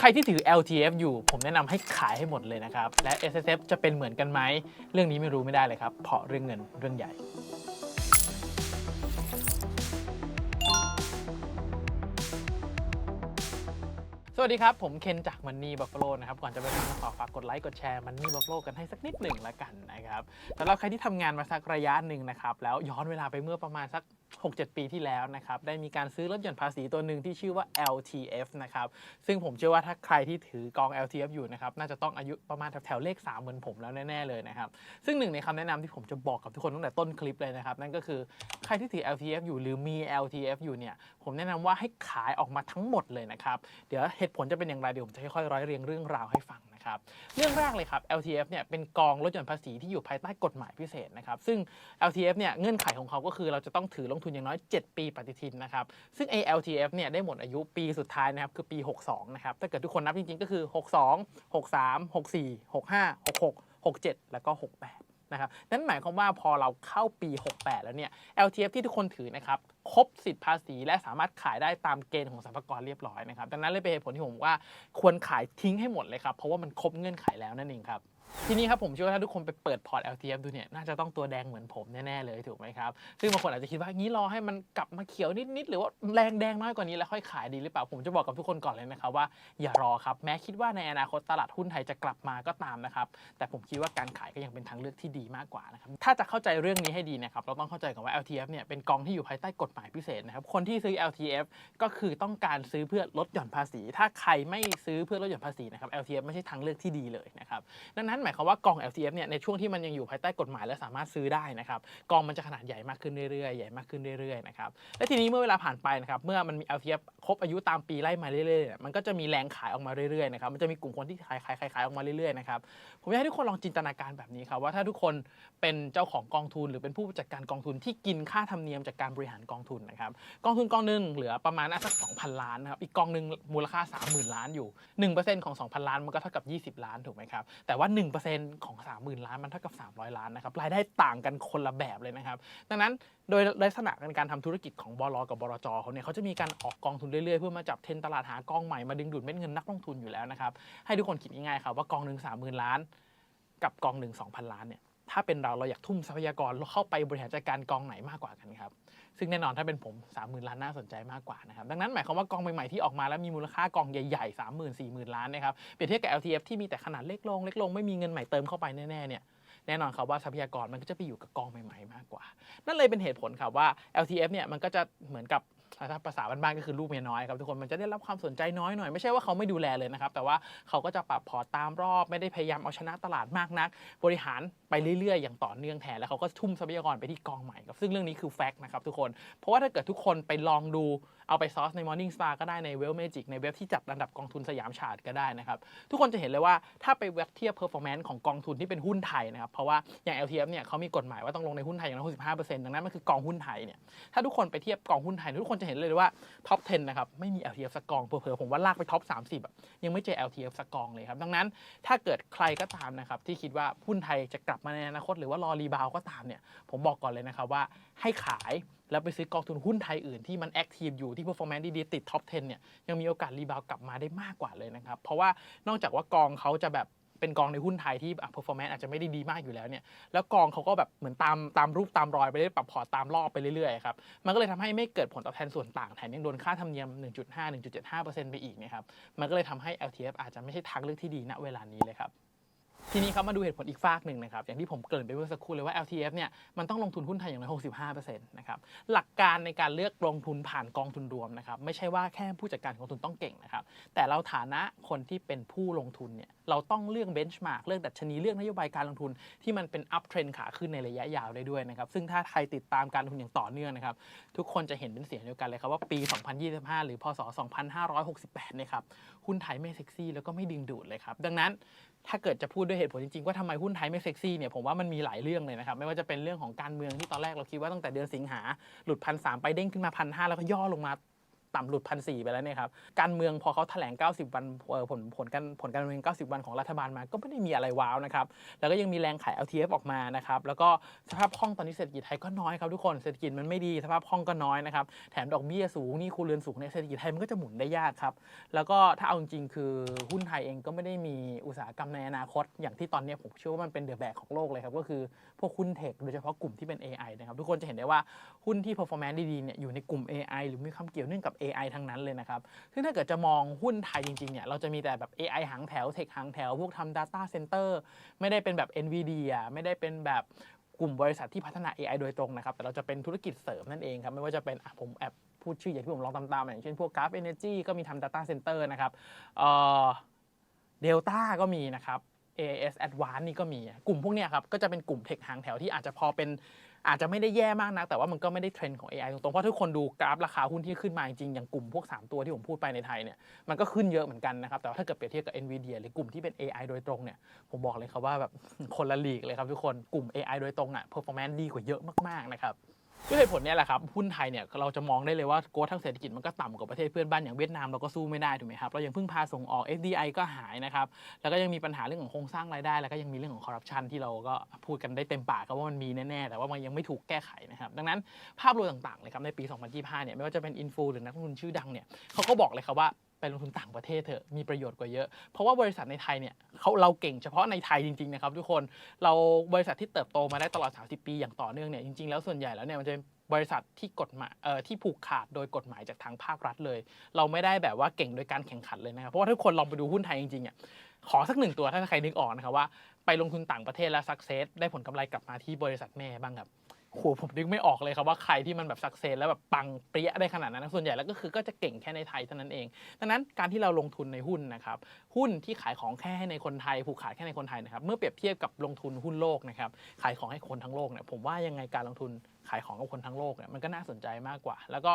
ใครที่ถือ LTF อยู่ ผมแนะนำให้ขายให้หมดเลยนะครับ และ S S F จะเป็นเหมือนกันไหม เรื่องนี้ไม่รู้ไม่ได้เลยครับ เพราะเรื่องเงินเรื่องใหญ่สวัสดีครับ ผมเคนจากมันนี่บัฟฟ a โลนะครับ ก่อนจะไปฟังขอฝากกดไลค์กดแชร์มันนี่บัฟฟ a โลกันให้สักนิดหนึ่งละกันนะครับสำหรับใครที่ทำงานมาสักระยะหนึ่งนะครับ แล้วย้อนเวลาไปเมื่อประมาณสัก 6-7 ปีที่แล้วนะครับได้มีการซื้อรถยนต์ภาษีตัวหนึ่งที่ชื่อว่า LTF นะครับซึ่งผมเชื่อว่าถ้าใครที่ถือกอง LTF อยู่นะครับน่าจะต้องอายุประมาณแถวๆเลข 3 เหมือนผมแล้วแน่ๆเลยนะครับซึ่งหนึ่งในคำแนะนำที่ผมจะบอกกับทุกคนตั้งแต่ต้นคลิปเลยนะครับนั่นก็คือใครที่ถือ LTF อยู่หรือมี LTF อยู่เนี่ยผมแนะนำว่าให้ขายออกมาทั้งหมดเลยนะครับเดี๋ยวเหตุผลจะเป็นอย่างไรเดี๋ยวผมจะค่อยๆร้อยเรียงเรื่องราวให้ฟัง นะครับเรื่องแรกเลยครับ LTF เนี่ยเป็นกองรถยนต์ภาษีที่อยู่ภายใต้กฎหมายพิเศษนะครับซึ่ง LTF เนี่ยเงื่อนไขของเขาก็คือเราจะต้องถือลงทุนอย่างน้อย 7 ปีปฏิทินนะครับซึ่ง LTF เนี่ยได้หมดอายุปีสุดท้ายนะครับคือปี 62 นะครับถ้าเกิดทุกคนนับจริงๆ ก็คือ 62 63 64 65 66 67 แล้วก็ 68 นะครับนั่นหมายความว่าพอเราเข้าปี 68 แล้วเนี่ย LTF ที่ทุกคนถือนะครับครบสิทธิภาษีและสามารถขายได้ตามเกณฑ์ของสรรพากรเรียบร้อยนะครับดังนั้นเลยเป็นเหตุผลที่ผมว่าควรขายทิ้งให้หมดเลยครับเพราะว่ามันครบเงื่อนไขแล้วนั่นเองครับ ทีนี้ครับผมเชื่อว่าถ้าทุกคนไปเปิดพอร์ต LTF ดูเนี่ยน่าจะต้องตัวแดงเหมือนผมแน่ๆเลยถูกไหมครับ ซึ่งบางคนอาจจะคิดว่างี้รอให้มันกลับมาเขียวนิดๆหรือว่าแรงแดงน้อยกว่านี้แล้วค่อยขายดีหรือเปล่า ผมจะบอกกับทุกคนก่อนเลยนะครับว่าอย่ารอครับแม้คิดว่าในอนาคตตลาดหุ้นไทยจะกลับมาก็ตามนะครับแต่ผมคิดว่าการขายก็ยังเป็นทางเลือกที่ดีมากกว่านะครับถ้าจะเข้าใจเรื่องนี้ให้ดีนะครับเราต้องเข้าใจก่อนว่า LTF เนี่ยเป็นกองที่อยู่ภายใต้กฎหมายพิเศษนะครับคนที่ซื้อ LTF ก็คือต้องการซื้อเพื่อลดหย่อนภาษี ถ้าใครไม่ซื้อเพื่อลดหย่อนภาษีนะครับ LTF ไม่ใช่ทางเลือกที่ดีเลยนะครับดังนั้นหมายความว่ากอง LTF เนี่ยในช่วงที่มันยังอยู่ภายใต้กฎหมายและสามารถซื้อได้นะครับกองมันจะขนาดใหญ่มากขึ้นเรื่อยๆใหญ่มากขึ้นเรื่อยๆนะครับและทีนี้เมื่อเวลาผ่านไปนะครับเมื่อมันมี LTF ครบอายุตามปีไล่มาเรื่อยๆเนี่ยมันก็จะมีแรงขายออกมาเรื่อยๆนะครับมันจะมีกลุ่มคนที่ขายขายขายขายออกมาเรื่อยๆนะครับผมอยากให้ทุกคนลองจินตนาการแบบนี้ครับว่าถ้าทุกคนเป็นเจ้าของกองทุน หรือเป็นผู้จัดการกองทุนที่กินค่าธรรมเนียมจากการบริหารกองทุนนะครับกองทุนกองหนึ่งเหลือประมาณน่าสัก2,000 ล้านนะครับอีกกองหนึ่งมูลค่า 30,000 ล้านอยู่1%ของ 2,000 ล้านมันก็เท่ากับ 20 ล้านถูกไหมครับแต่ว่า 1%ของ 30,000 ล้านมันเท่ากับ 300 ล้านนะครับรายได้ต่างกันคนละแบบเลยนะครับ ดังนั้นโดยลักษณะการทำธุรกิจของบลกับบลจเขาเนี่ยเขาจะมีการออกกองทุนเรื่อยๆ เพื่อมาจับเทรนตลาดหากองใหม่มาดึงดูดเม็ดเงินนักลงทุนอยู่แล้วนะครับให้ทุกคนคิดง่ายๆครับว่ากองหนึ่ง30,000 ล้าน กับกองหนึ่ง2,000 ล้านเนี่ย ถ้าเป็นเราเราอยากทุ่มทรัพยากรเข้าไปบริหารจัดการกองไหนมากกว่ากันครับ ซึ่งแน่นอนถ้าเป็นผม 30,000 ล้านน่าสนใจมากกว่านะครับ ดังนั้นหมายความว่ากองใหม่ๆที่ออกมาแล้วมีมูลค่ากองใหญ่ๆ 30,000 40,000 ล้านนะครับ เปรียบเทียบกับ LTF ที่มีแต่ขนาดเล็กลงเล็กลงไม่มีเงินใหม่เติมเข้าไปแน่ๆเนี่ยแน่นอนครับว่าทรัพยากรมันก็จะไปอยู่กับกองใหม่ๆ มากกว่า นั่นเลยเป็นเหตุผลครับว่า LTF เนี่ยมันก็จะเหมือนกับ ถ้าภาษาบ้านๆก็คือลูกเมียน้อยครับทุกคนมันจะได้รับความสนใจน้อยหน่อยไม่ใช่ว่าเขาไม่ดูแลเลยนะครับ แต่ว่าเขาก็จะปรับพอร์ตตามรอบไม่ได้พยายามเอาชนะตลาดมากนัก บริหารไปเรื่อยๆ อย่างต่อเนื่องแทนแล้วเขาก็ทุ่มทรัพยากรไปที่กองใหม่ครับซึ่งเรื่องนี้คือแฟกต์นะครับทุกคน เพราะว่าถ้าเกิดทุกคนไปลองดูเอาไปซอสใน Morning Star ก็ได้ใน w e l l Magic ในเว็บที่จัดอันดับกองทุนสยามชาร์ตก็ได้นะครับทุกคนจะเห็นเลยว่าถ้าไปเว็บเทียบ performance ของกองทุนที่เป็นหุ้นไทยนะครับเพราะว่าอย่าง LTF เนี่ยเขามีกฎหมายว่าต้องลงในหุ้นไทยอย่างน้อย65%ดังนั้นมันคือกองหุ้นไทยเนี่ยถ้าทุกคนไปเทียบกองหุ้นไทยทุกคนจะเห็นเลยว่าท็อป 10 นะครับ ไม่มี LTF สักกองเผลอๆผมว่าลากไปท็อป 30อะยังไม่เจอ LTF สักกองเลยครับ ดังนั้นถ้าเกิดใครก็ตามนะครับที่คิดว่าหุ้นไทยจะกลับมาในอนาคตหรือว่ารอรีบาวก็ตามเนี่ยผมบอกก่อนเลยนะครับว่าให้ขายแล้วไปซื้อกองทุนหุ้นไทยอื่นที่มันแอคทีฟอยู่ที่ performance ดีๆติดท็อป 10 เนี่ยยังมีโอกาสรีบาวกลับมาได้มากกว่าเลยนะครับเพราะว่านอกจากว่ากองเขาจะแบบ เป็นกองในหุ้นไทยที่อะ performance อาจจะไม่ได้ดีมากอยู่แล้วเนี่ยแล้วกองเขาก็แบบเหมือนตามตามรูปตามรอยไปเรื่อยปรับพอร์ตตามรอบไปเรื่อยๆครับมันก็เลยทำให้ไม่เกิดผลตอบแทนส่วนต่างแถมยังโดนค่าธรรมเนียม 1.5 1.75%ไปอีกนะครับมันก็เลยทำให้ LTF อาจจะไม่ใช่ทางเลือกที่ดีณเวลานี้เลยครับทีนี้ครับมาดูเหตุผลอีกฝากหนึ่งนะครับ อย่างที่ผมเกริ่นไปเมื่อสักครู่เลยว่า LTF เนี่ยมันต้องลงทุนหุ้นไทยอย่างน้อย 65%นะครับหลักการในการเลือกลงทุนผ่านกองทุนรวมนะครับไม่ใช่ว่าแค่ผู้จัดการกองทุนต้องเก่งนะครับแต่เราฐานะคนที่เป็นผู้ลงทุนเนี่ย เราต้องเลือกเบนช์มาร์กเลือกดัชนีเลือกนโยบายการลงทุนที่มันเป็นอัพเทรนขาขึ้นในระยะยาวได้ด้วยนะครับซึ่งถ้าใครติดตามการลงทุนอย่างต่อเนื่องนะครับทุกคนจะเห็นเป็นเสียงเดียวกันเลยครับว่าปี 2025 หรือพศ 2568เนี่ยครับหุ้นไทยไม่เซ็กซี่แล้วก็ไม่ดึงดูดเลยครับดังนั้นถ้าเกิดจะพูดด้วยเหตุผลจริงๆ ว่าทำไมหุ้นไทยไม่เซ็กซี่เนี่ยผมว่ามันมีหลายเรื่องเลยนะครับ ไม่ว่าจะเป็นเรื่องของการเมืองที่ตอนแรกเราคิดว่าตั้งแต่เดือนสิงหา หลุดพันสามไปเด้งขึ้นมาพันห้าแล้วก็ย่อลงมา ต่ำหลุดพันสี่ไปแล้วเนี่ยครับการเมืองพอเขาแถลง 90 วันเอ่อผลผลการผลการเมือง 90 วันของรัฐบาลมา ก็ไม่ได้มีอะไรว้าวนะครับแล้วก็ยังมีแรงขาย LTF ออกมานะครับแล้วก็สภาพคล่องตอนนี้เศรษฐกิจไทยก็น้อยครับทุกคนเศรษฐกิจมันไม่ดีสภาพคล่องก็น้อยนะครับแถมดอกเบี้ยสูงนี่ครัวเรือนสูงเนี่ยเศรษฐกิจไทยมันก็จะหมุนได้ยากครับแล้วก็ถ้าเอาจริงๆคือหุ้นไทยเองก็ไม่ได้มีอุตสาหกรรมในอนาคต อย่างที่ตอนนี้ผมเชื่อว่ามันเป็นเดอะแบกของโลกเลยครับก็คือพวกหุ้นเทคโดยเฉพาะกลุ่มที่เป็น AI นะครับทุกคนจะเห็นได้ว่าหุ้นที่ performance ดีๆเนี่ยอยู่ในกลุ่ม AI หรือมีความเกี่ยวเนื่องกับ AI ทั้งนั้นเลยนะครับ ซึ่งถ้าเกิดจะมองหุ้นไทยจริงๆเนี่ยเราจะมีแต่แบบ AI หางแถวเทคหางแถว พวกทำ data center ไม่ได้เป็นแบบ NVIDIA ไม่ได้เป็นแบบกลุ่มบริษัทที่พัฒนา AI โดยตรงนะครับ แต่เราจะเป็นธุรกิจเสริมนั่นเองครับ ไม่ว่าจะเป็นอะผมแอบพูดชื่ออย่างที่ผมลองตามๆอย่างเช่นพวก Graph Energy ก็มีทำ Data Center นะครับเอ่อ Delta ก็มีนะครับ AS Advance นี่ก็มี กลุ่มพวกเนี้ยครับ ก็จะเป็นกลุ่มเทคหางแถวที่อาจจะพอเป็น อาจจะไม่ได้แย่มากนะแต่ว่ามันก็ไม่ได้เทรนด์ของ AI ตรงๆ เพราะทุกคนดูกราฟราคาหุ้นที่ขึ้นมาจริงๆ อย่างกลุ่มพวก 3 ตัวที่ผมพูดไปในไทยเนี่ยมันก็ขึ้นเยอะเหมือนกันนะครับ แต่ว่าถ้าเกิดเปรียบเทียบกับ NVIDIA หรือกลุ่มที่เป็น AI โดยตรงเนี่ยผมบอกเลยครับว่าแบบคนละลีกเลยครับทุกคนกลุ่ม AI โดยตรงอะ performance ดีกว่าเยอะมากๆนะครับ ด้วยเหตุผลเนี้แหละครับหุ้นไทยเนี่ยเราจะมองได้เลยว่าโกรททางเศรษฐกิจมันก็ต่ำกว่าประเทศเพื่อนบ้านอย่างเวียดนามเราก็สู้ไม่ได้ถูกไหมครับเรายังพึ่งพาส่งออก FDI ก็หายนะครับแล้วก็ยังมีปัญหาเรื่องของโครงสร้างรายได้ แล้วก็ยังมีเรื่องของคอร์รัปชันที่เราก็พูดกันได้เต็มปากครับว่ามันมีแน่ๆแต่ว่ามันยังไม่ถูกแก้ไขนะครับดังนั้นภาพรวมต่างๆเลยครับในปี 2025 เนี่ยไม่ว่าจะเป็นอินฟูหรือนักลงทุนชื่อดังเนี่ยเขาก็บอกเลยครับว่า ไปลงทุนต่างประเทศเถอะมีประโยชน์กว่าเยอะ เพราะว่าบริษัทในไทยเนี่ยเขาเราเก่งเฉพาะในไทยจริงๆนะครับทุกคนเราบริษัทที่เติบโตมาได้ตลอด 30 ปีอย่างต่อเนื่องเนี่ยจริงๆแล้วส่วนใหญ่แล้วเนี่ยมันจะบริษัทที่กฎหมายเอ่อที่ผูกขาดโดยกฎหมายจากทางภาครัฐเลย เราไม่ได้แบบว่าเก่งโดยการแข่งขันเลยนะครับเพราะว่าทุกคนลองไปดูหุ้นไทยจริงๆอะขอสักหนึ่งตัวถ้าใครนึกออกนะครับว่าไปลงทุนต่างประเทศแล้วสักเซสได้ผลกำไรกลับมาที่บริษัทแม่บ้างครับ โหผมนึกไม่ออกเลยครับว่าใครที่มันแบบสักเซนแล้วแบบปังเปรี้ยได้ขนาดนั้นส่วนใหญ่แล้วก็คือก็จะเก่งแค่ในไทยเท่านั้นเอง ดังนั้นการที่เราลงทุนในหุ้นนะครับหุ้นที่ขายของแค่ให้ในคนไทยผูกขาดแค่ในคนไทยนะครับเมื่อเปรียบเทียบกับลงทุนหุ้นโลกนะครับขายของให้คนทั้งโลกเนี่ยผมว่ายังไงการลงทุนขายของกับคนทั้งโลกเนี่ยมันก็น่าสนใจมากกว่า แล้วก็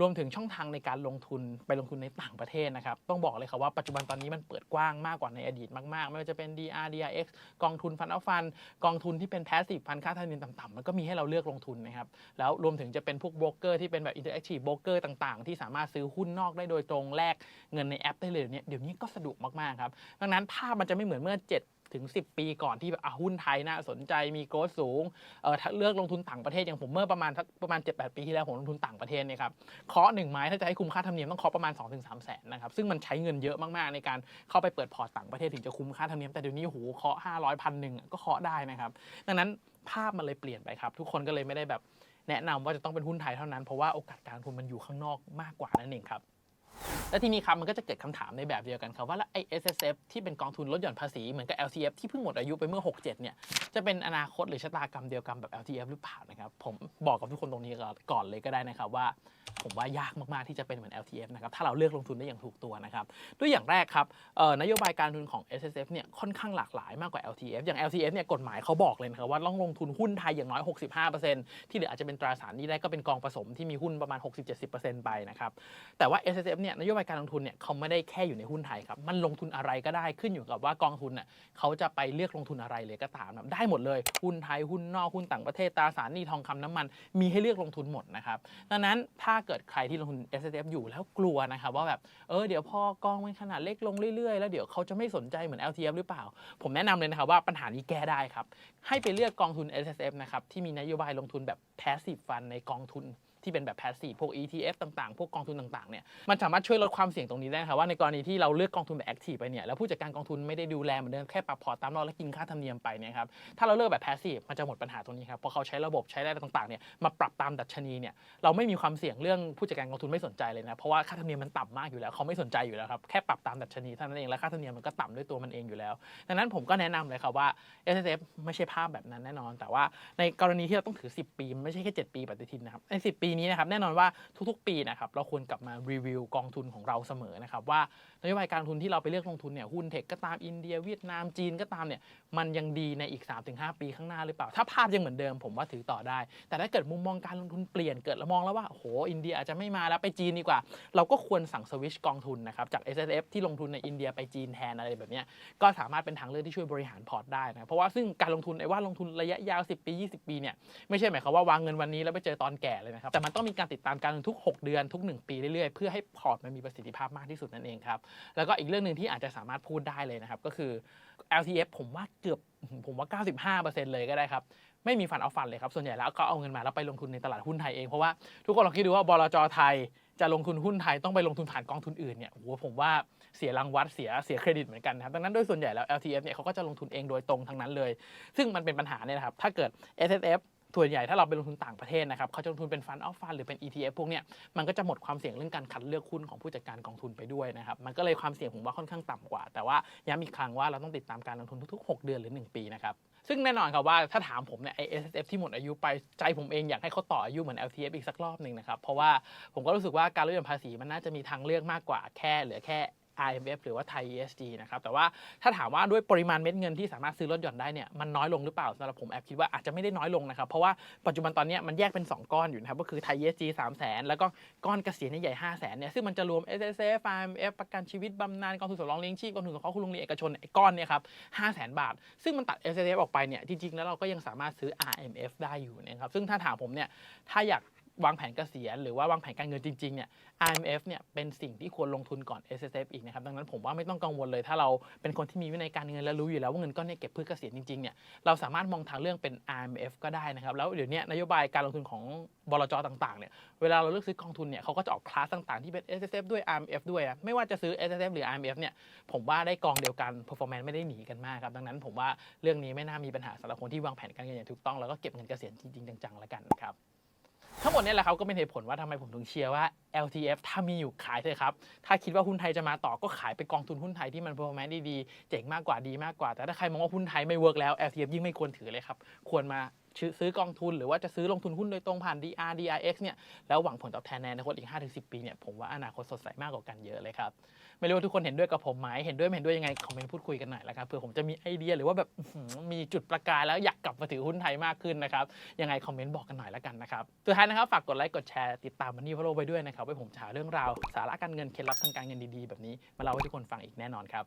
รวมถึงช่องทางในการลงทุนไปลงทุนในต่างประเทศนะครับ ต้องบอกเลยครับว่าปัจจุบันตอนนี้มันเปิดกว้างมากกว่าในอดีตมากๆ ไม่ว่าจะเป็น DR DRX กองทุนฟันอัลฟัน กองทุนที่เป็นแพสซีฟฟันค่าธรรมเนียมต่ำๆมันก็มีให้เราเลือกลงทุนนะครับ แล้วรวมถึงจะเป็นพวกโบรกเกอร์ที่เป็นแบบอินเตอร์แอคทีฟโบรกเกอร์ต่างๆ ที่สามารถซื้อหุ้นนอกได้โดยตรงแลกเงินในแอปได้เลยเนี่ยเดี๋ยวนี้ก็สะดวกมากครับ ดังนั้นภาพมันจะไม่เหมือนเมื่อ 7 ถึง 10 ปีก่อนที่แบบอะหุ้นไทยน่าสนใจมีโกลดสูงเออเลือกลงทุนต่างประเทศอย่างผมเมื่อประมาณประมาณ 7-8 ปีที่แล้วผมลงทุนต่างประเทศเนี่ยครับเคาะหนึ่งไม้ถ้าจะให้คุ้มค่าธรรมเนียมต้องเคาะประมาณ 2-3 แสนนะครับซึ่งมันใช้เงินเยอะมากๆในการเข้าไปเปิดพอร์ตต่างประเทศถึงจะคุ้มค่าธรรมเนียมแต่เดี๋ยวนี้โหเคาะ500พันหนึ่งก็เคาะได้นะครับดังนั้นภาพมันเลยเปลี่ยนไปครับ ทุกคนก็เลยไม่ได้แบบแนะนำว่าจะต้องเป็นหุ้นไทยเท่านั้นเพราะว่าโอกาสการลงทุนมันอยู่ข้างนอกมากกว่านั่นเองครับ และทีนี้ครับมันก็จะเกิดคำถามในแบบเดียวกันครับว่าแล้วไอ้ S S F ที่เป็นกองทุนลดหย่อนภาษีเหมือนกับ L T F ที่เพิ่งหมดอายุไปเมื่อ 67 เนี่ยจะเป็นอนาคตหรือชะตากรรมเดียวกันแบบ L T F หรือเปล่านะครับผมบอกกับทุกคนตรงนี้ก่อนเลยก็ได้นะครับว่า ผมว่ายากมาก ๆ ที่จะเป็นเหมือน L T F นะครับถ้าเราเลือกลงทุนได้อย่างถูกตัวนะครับด้วยอย่างแรกครับนโยบายการลงทุนของ S S F เนี่ยค่อนข้างหลากหลายมากกว่า L T F อย่าง L T F เนี่ยกฎหมายเขาบอกเลยนะครับว่าต้องลงทุนหุ้นไทยอย่างน้อย 65%ที่เหลืออาจจะเป็นตราสารนี้ได้ก็เป็นกองผสมที่มีหุ้นประมาณ 60-70%ไปนะครับแต่ว่า S S F เนี่ยนโยบายการลงทุนเนี่ยเขาไม่ได้แค่อยู่ในหุ้นไทยครับมันลงทุนอะไรก็ได้ขึ้นอยู่กับว่ากองทุนน่ะเขาจะไปเลือกลงทุนอะไรเลยก็ตามนะครับได้หมดเลยหุ้นไทยหุ้นนอกหุ้นต่างประเทศตราสารหนี้ทองคำน้ำมัน มีให้เลือกลงทุนหมดนะครับดังนั้นถ้าเกิดใครที่ลงทุน S S F อยู่แล้วกลัวนะครับว่าแบบเออเดี๋ยวพอกองมันขนาดเล็กลงเรื่อยๆ แล้วเดี๋ยวเขาจะไม่สนใจเหมือน L T F หรือเปล่า ผมแนะนำเลยนะครับว่าปัญหานี้แก้ได้ครับ ให้ไปเลือกกองทุน S S F นะครับที่มีนโยบายลงทุนแบบ passive fund ในกองทุน ที่เป็นแบบ passive พวก ETF ต่างๆ พวกกองทุนต่างๆเนี่ยมันสามารถช่วยลดความเสี่ยงตรงนี้ได้ครับว่าในกรณีที่เราเลือกกองทุนแบบ active ไปเนี่ยแล้วผู้จัดการกองทุนไม่ได้ดูแลเหมือนเดิมแค่ปรับพอร์ตตามรอบและกินค่าธรรมเนียมไปเนี่ยครับถ้าเราเลือกแบบ passive มันจะหมดปัญหาตรงนี้ครับเพราะเขาใช้ระบบใช้อะไรต่างๆเนี่ยมาปรับตามดัชนีเนี่ยเราไม่มีความเสี่ยงเรื่องผู้จัดการกองทุนไม่สนใจเลยนะเพราะว่าค่าธรรมเนียมมันต่ำมากอยู่แล้วเขาไม่สนใจอยู่แล้วครับแค่ปรับตามดัชนีเท่านั้นเองและค่าธรรมเนียมมันก็ต่ำด้วยตัวมันเองอยู่แล้ว ดังนั้นผมก็แนะนำเลยครับว่า S S F ไม่ใช่ภาพแบบนั้นแน่นอน แต่ว่าในกรณีที่เราต้องถือ 10 ปี ไม่ใช่แค่ 7 ปีปฏิทินนะครับใน10 ปีปีนี้นะครับแน่นอนว่าทุกๆ ปีนะครับเราควรกลับมารีวิวกองทุนของเราเสมอนะครับว่านโยบายการลงทุนที่เราไปเลือกลงทุนเนี่ยหุ้นเทคก็ตามอินเดียเวียดนามจีนก็ตามเนี่ยมันยังดีในอีก 3-5 ปีข้างหน้าหรือเปล่า ถ้าภาพยังเหมือนเดิมผมว่าถือต่อได้ แต่ถ้าเกิดมุมมองการลงทุนเปลี่ยนเกิดเรามองแล้วว่าโหอินเดียอาจจะไม่มาแล้วไปจีนดีกว่า เราก็ควรสั่งสวิชกองทุนนะครับจาก S S F ที่ลงทุนในอินเดียไปจีนแทนอะไรแบบเนี้ยก็สามารถเป็นทางเลือกที่ช่วยบริหารพอร์ตได้นะเพราะว่าซึ่งการลงทุนไอ้ว่าลงทุนระยะยาว 10 ปี 20 ปีเนี่ยไม่ใช่หมายความว่าวางเงินวันนี้แล้วไปเจอตอนแก่เลยนะครับแต่มันต้องมีการติดตามการลงทุนทุก 6 เดือนทุก 1 ปีเรื่อยๆเพื่อให้พอร์ตมันมีประสิทธิภาพมากที่สุดนั่นเองครับแล้วก็อีกเรื่องหนึ่งที่อาจจะสามารถพูดได้เลยนะครับ ก็คือ LTF ผมว่าเกือบผมว่า 95%เลยก็ได้ครับ ไม่มีฟันเอาฟันเลยครับ ส่วนใหญ่แล้วก็เอาเงินมาแล้วไปลงทุนในตลาดหุ้นไทยเอง เพราะว่าทุกคนลองคิดดูว่าบลจไทยจะลงทุนหุ้นไทยต้องไปลงทุนผ่านกองทุนอื่นเนี่ยโอ้โหผมว่าเสียรางวัลเสียเสียเครดิตเหมือนกันนะครับดังนั้นโดยส่วนใหญ่แล้ว LTF เนี่ยเขาก็จะลงทุนเองโดยตรงทั้งนั้นเลย ซึ่งมันเป็นปัญหาเนี่ยนะครับถ้าเกิด S S F ส่วนใหญ่ถ้าเราไปลงทุนต่างประเทศนะครับเขาจะลงทุนเป็นฟันออฟฟันหรือเป็น ETF พวกเนี้ยมันก็จะหมดความเสี่ยงเรื่องการคัดเลือกหุ้นของผู้จัดการกองทุนไปด้วยนะครับมันก็เลยความเสี่ยงผมว่าค่อนข้างต่ำกว่า แต่ว่าย้ำอีกครั้งว่าเราต้องติดตามการลงทุนทุกๆ 6 เดือนหรือ 1 ปีนะครับซึ่งแน่นอนครับว่าถ้าถามผมเนี่ยไอ S S F ที่หมดอายุไปใจผมเองอยากให้เขาต่ออายุเหมือน L T F อีกสักรอบหนึ่งนะครับเพราะว่าผมก็รู้สึกว่าการลดหย่อนภาษีมันน่าจะมีทางเลือกมากกว่าแค่เหลือแค่ IMF หรือว่าไทย ESG นะครับแต่ว่าถ้าถามว่าด้วยปริมาณเม็ดเงินที่สามารถซื้อลดหย่อนได้เนี่ยมันน้อยลงหรือเปล่าสำหรับผมแอบคิดว่าอาจจะไม่ได้น้อยลงนะครับเพราะว่าปัจจุบันตอนนี้มันแยกเป็น 2 ก้อนอยู่นะครับก็คือไทย ESG 3 0 0 0 0 แล้วก็ก้อนเกษียณใหญ่5 0 0 0 0 0เนี่ยซึ่งมันจะรวม S S F IMF ประกันชีวิตบำนาญกองทุนสำรองเลี้ยงชีพกองทุนสงเคราะห์คุณลุงเรียนเอกชนไอ้ก้อนเนี่ยครับ5 0 0 0 0 0บาท ซึ่งมันตัด S S F ออกไปเนี่ยจริงๆแล้วเราก็ยังสามารถซื้อ RMF ได้อยู่นะครับซึ่งถ้าถามผมเนี่ยถ้าอยาก วางแผนเกษียณหรือว่าวางแผนการเงินจริงๆเนี่ย IMF เนี่ยเป็นสิ่งที่ควรลงทุนก่อน S S F อีกนะครับดังนั้นผมว่าไม่ต้องกังวลเลยถ้าเราเป็นคนที่มีวินัยการเงินและรู้อยู่แล้วว่าเงินก้อนนี้เก็บเพื่อเกษียณจริงๆเนี่ยเราสามารถมองทางเรื่องเป็น IMF ก็ได้นะครับแล้วเดี๋ยวนี้นโยบายการลงทุนของบลจต่างๆเนี่ยเวลาเราเลือกซื้อกองทุนเนี่ยเขาก็จะออกคลาสต่างๆที่เป็น S S F ด้วย IMF ด้วยอะไม่ว่าจะซื้อ S S F หรือ IMF เนี่ยผมว่าได้กองเดียวกัน performance ไม่ได้หนีกันมากครับดังนั้นผมว่าเรื่องนี้ไม่น่ามีปัญหาสำหรับคนที่วางแผนการเงินอย่างถูกต้องแล้วก็เก็บเงินเกษียณจริงๆจังๆแล้วกันนะครับ ทั้งหมดนี่แหละครับก็เป็นเหตุผลว่าทำไมผมถึงเชียร์ว่า LTF ถ้ามีอยู่ขายเถอะครับ ถ้าคิดว่าหุ้นไทยจะมาต่อก็ขายไปกองทุนหุ้นไทยที่มัน performance ดีๆเจ๋งมากกว่าดีมากกว่า แต่ถ้าใครมองว่าหุ้นไทยไม่เวิร์กแล้ว LTF ยิ่งไม่ควรถือเลยครับ ควรมา ซื้อกองทุนหรือว่าจะซื้อลงทุนหุ้นโดยตรงผ่าน DR DRX เนี่ยแล้วหวังผลตอบแทนในอนาคตอีก 5-10 ปีเนี่ยผมว่าอนาคตสดใสมากกว่ากันเยอะเลยครับ ไม่รู้ว่าทุกคนเห็นด้วยกับผมไหมเห็นด้วยไม่เห็นด้วยยังไงคอมเมนต์พูดคุยกันหน่อยละครับเผื่อผมจะมีไอเดียหรือว่าแบบมีจุดประกายแล้วอยากกลับมาถือหุ้นไทยมากขึ้นนะครับยังไงคอมเมนต์บอกกันหน่อยละกันนะครับสุดท้ายนะครับฝากกดไลค์กดแชร์ติดตามมันนี่พโลไปด้วยนะครับไว้ผมจะหาเรื่องราวสาระการเงินเคล็ดลับทางการเงินดีๆ แบบนี้มาเล่าให้ทุกคนฟังอีกแน่นอนครับ